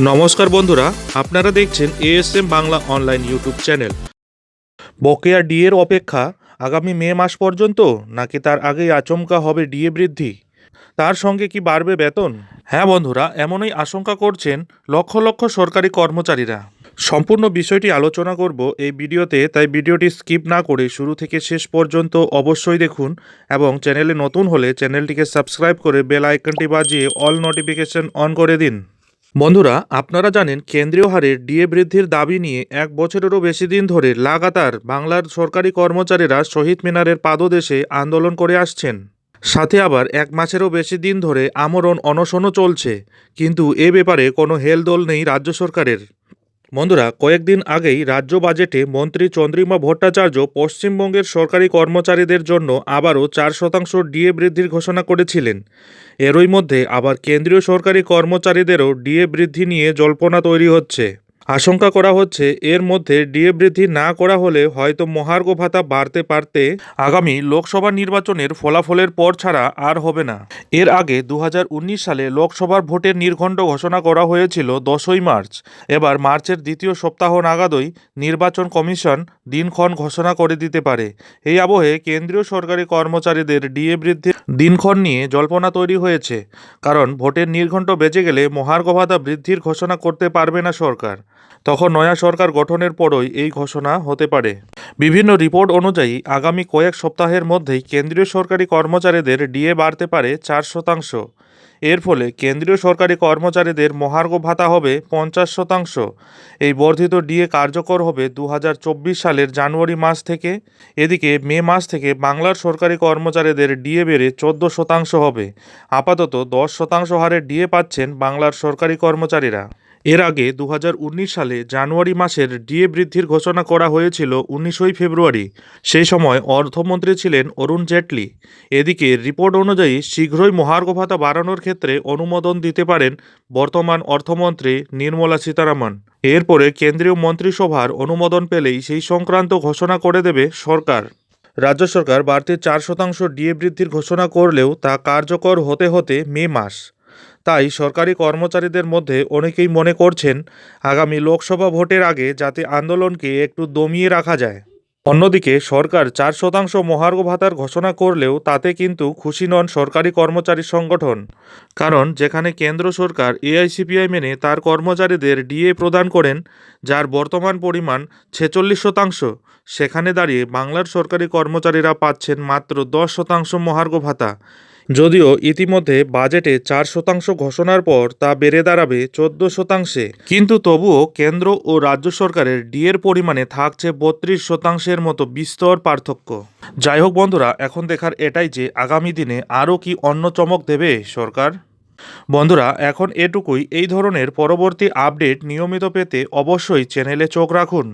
নমস্কার বন্ধুরা, আপনারা দেখছেন ASM Bangla online YouTube channel বকেয়া ডিএর অপেক্ষা আগামী মে মাস পর্যন্ত নাকি তার আগেই আচমকা হবে ডিএ বৃদ্ধি? তার সঙ্গে কি বাড়বে বেতন? হ্যাঁ বন্ধুরা, এমনই আশঙ্কা করছেন লক্ষ লক্ষ সরকারি কর্মচারীরা। সম্পূর্ণ বিষয়টি আলোচনা করব এই ভিডিওতে, তাই ভিডিওটি স্কিপ না করে শুরু থেকে শেষ পর্যন্ত অবশ্যই দেখুন এবং চ্যানেলে নতুন হলে চ্যানেলটিকে সাবস্ক্রাইব করে বেল আইকনটি বাজিয়ে অল নোটিফিকেশন অন করে দিন। বন্ধুরা, আপনারা জানেন কেন্দ্রীয় হারে ডিএ বৃদ্ধির দাবি নিয়ে এক বছরেরও বেশি দিন ধরে লাগাতার বাংলার সরকারি কর্মচারীরা শহীদ মিনারের পাদদেশে আন্দোলন করে আসছেন। সাথে আবার এক মাসেরও বেশি দিন ধরে আমরণ অনশনও চলছে। কিন্তু এ ব্যাপারে কোনো হেলদোল নেই রাজ্য সরকারের। বন্ধুরা, কয়েকদিন আগেই রাজ্য বাজেটে মন্ত্রী চন্দ্রিমা ভট্টাচার্য পশ্চিমবঙ্গের সরকারি কর্মচারীদের জন্য আবারও চার শতাংশ ডিএ বৃদ্ধির ঘোষণা করেছিলেন। এরই মধ্যে আবার কেন্দ্রীয় সরকারি কর্মচারীদেরও ডিএ বৃদ্ধি নিয়ে জল্পনা তৈরি হচ্ছে। আশঙ্কা করা হচ্ছে এর মধ্যে ডিএ বৃদ্ধি না করা হলে হয়তো মহার্ঘ ভাতা বাড়তে পারতে আগামী লোকসভা নির্বাচনের ফলাফলের পর ছাড়া আর হবে না। এর আগে দু হাজার উনিশ সালে লোকসভার ভোটের নির্ঘণ্ট ঘোষণা করা হয়েছিল দশই মার্চ। এবার মার্চের দ্বিতীয় সপ্তাহ নাগাদই নির্বাচন কমিশন দিনক্ষণ ঘোষণা করে দিতে পারে। এই আবহে কেন্দ্রীয় সরকারি কর্মচারীদের ডিএ বৃদ্ধির দিনক্ষণ নিয়ে জল্পনা তৈরি হয়েছে। কারণ ভোটের নির্ঘণ্ট বেজে গেলে মহার্ঘ ভাতা বৃদ্ধির ঘোষণা করতে পারবে না সরকার। তখন নয়া সরকার গঠনের পরই এই ঘোষণা হতে পারে। বিভিন্ন রিপোর্ট অনুযায়ী আগামী কয়েক সপ্তাহের মধ্যেই কেন্দ্রীয় সরকারি কর্মচারীদের ডিএ বাড়তে পারে চার শতাংশ। এর ফলে কেন্দ্রীয় সরকারি কর্মচারীদের মহার্ঘ ভাতা হবে পঞ্চাশ শতাংশ। এই বর্ধিত ডিএ কার্যকর হবে দু হাজার চব্বিশ সালের জানুয়ারি মাস থেকে। এদিকে মে মাস থেকে বাংলার সরকারি কর্মচারীদের ডিএ বেড়ে চোদ্দ শতাংশ হবে। আপাতত দশ শতাংশ হারে ডিএ পাচ্ছেন বাংলার সরকারি কর্মচারীরা। এর আগে দু হাজার উনিশ সালে জানুয়ারি মাসের ডিএ বৃদ্ধির ঘোষণা করা হয়েছিল উনিশই ফেব্রুয়ারি। সেই সময় অর্থমন্ত্রী ছিলেন অরুণ জেটলি। এদিকে রিপোর্ট অনুযায়ী শীঘ্রই মহার্ঘ ভাতা বাড়ানোর ক্ষেত্রে অনুমোদন দিতে পারেন বর্তমান অর্থমন্ত্রী নির্মলা সীতারামন। এরপরে কেন্দ্রীয় মন্ত্রিসভার অনুমোদন পেলেই সেই সংক্রান্ত ঘোষণা করে দেবে সরকার। রাজ্য সরকার বাড়তি চার শতাংশ ডিএ বৃদ্ধির ঘোষণা করলেও তা কার্যকর হতে হতে মে মাস। তাই সরকারি কর্মচারীদের মধ্যে অনেকেই মনে করছেন আগামী লোকসভা ভোটের আগে যাতে আন্দোলনকে একটু দমিয়ে রাখা যায়। অন্যদিকে সরকার চার শতাংশ মহার্ঘ ভাতার ঘোষণা করলেও তাতে কিন্তু খুশি নন সরকারি কর্মচারী সংগঠন, কারণ যেখানে কেন্দ্র সরকার এআইসিপিআই মেনে তার কর্মচারীদের ডিএ প্রদান করেন, যার বর্তমান পরিমাণ ছেচল্লিশ শতাংশ, সেখানে দাঁড়িয়ে বাংলার সরকারি কর্মচারীরা পাচ্ছেন মাত্র দশ শতাংশ মহার্ঘ ভাতা। যদিও ইতিমধ্যে বাজেটে চার শতাংশ ঘোষণার পর তা বেড়ে দাঁড়াবে চোদ্দ শতাংশে। কিন্তু তবুও কেন্দ্র ও রাজ্য সরকারের ডিএর পরিমাণে থাকছে বত্রিশ শতাংশের মতো বিস্তর পার্থক্য। যাই হোক বন্ধুরা, এখন দেখার এটাই যে আগামী দিনে আরও কি অন্য চমক দেবে সরকার। বন্ধুরা, এখন এটুকুই। এই ধরনের পরবর্তী আপডেট নিয়মিত পেতে অবশ্যই চ্যানেলে চোখ রাখুন।